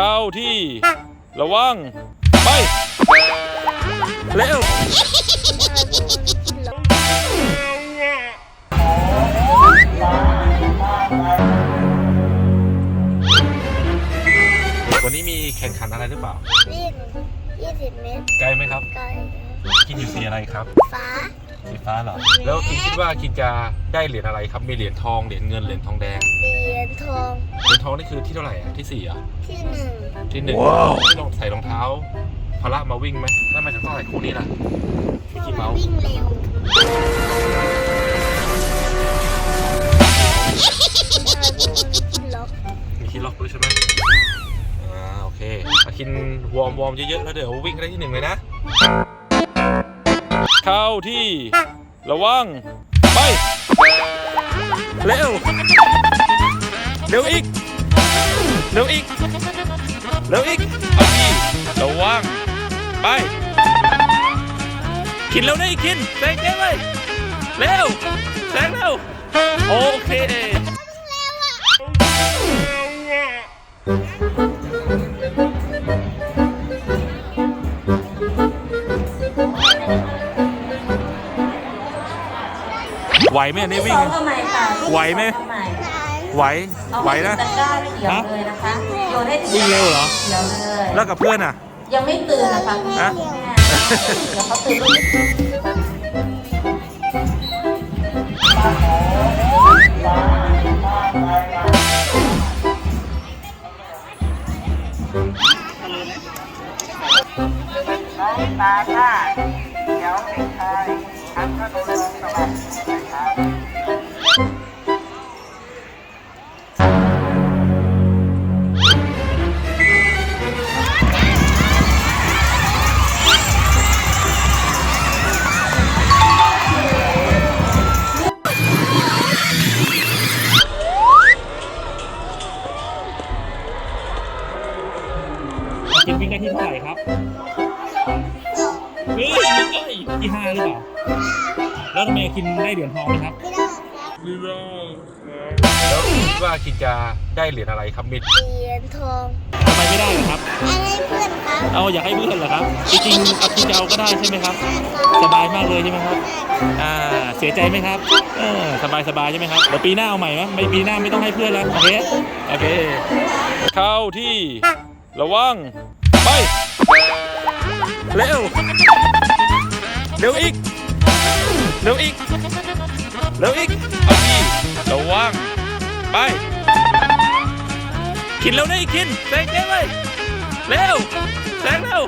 เข้าที่ ระวัง ไป เร็ว วันนี้มีแข่งขันอะไรหรือเปล่าวิ่ง20เมตรไกลไหมครับ ไกลคิดอยู่สีอะไรครับ ฟ้า สีฟ้าเหรอ แล้วคิดคิดว่าคิดจะได้เหรียญอะไรครับ มีเหรียญทอง เหรียญเงิน เหรียญทองแดง เหรียญทอง เหรียญทองนี่คือที่เท่าไหร่อะ ที่สี่เหรอะ ที่หนึ่งที่หนึ่งที่ลองใส่รองเท้าพละมาวิ่งไหมแล้วทำไมถึงต้องใส่คู่นี้ล่ะมิกกี้เมาส์วิ่งเร็วล็อกมีคีย์ล็อกด้วยใช่ไหมอ่าโอเคอาคินวอร์มวอร์มเยอะๆแล้วเดี๋ยววิ่งได้ที่หนึ่งเลยนะ เข้าที่ ระวัง ไป เร็ว เร็วอีก เร็วอีก เร็วอีก เอาที่ระวัง ไปคินเร็วนะอีกคินแซงเจ๊เลยเร็วแซงเร็ว โอเค ไหวไหมอันนี่วิ่งซ้อมทำไมค่ะไหวไหมทำไมไหว เอาไหวนะ ตะกร้าเขียวเลยนะคะโยนให้ถึวิ่งเร็วเหรอ เขียวเลยแล้วกับเพื่อนอะ ยังไม่ตื่นนะคะฮะ เดี๋ยวเขาตื่นตาท่าเขียวเด็กชายอั ครดลสวัสดิ์นะครับกินวิ่งได้ที่เท่าไหร่ครับ เฮ้ยวิ่งได้ที่ห้าหรือเปล่า แล้วทำไมกินได้เหรียญทองไหมครับแล้วคิดว่าคิดจะได้เหรียญอะไรครับมิดเหรียญทองทำไมไม่ได้เหรอครับอะไรเพื่อนครับเอาอยากให้เพื่อนเหรอครับ จริงๆเอาคิดจะเอาก็ได้ใช่ไหมครับ สบายมากเลยใช่ไหมครับ อ่า เสียใจไหมครับเออสบายสบายใช่ไหมครับ เดี๋ยวปีหน้าเอาใหม่ไหมไม่ปีหน้าไม่ต้องให้เพื่อนแล้ว โอเค โอเค เข้าที่ระวัง ไป เร็ว เร็วอีก เร็วอีก เร็วอีก เอาอีกระวัง ไป กินเร็วได้อีกกินแซงได้เลยเร็วแซงเร็ว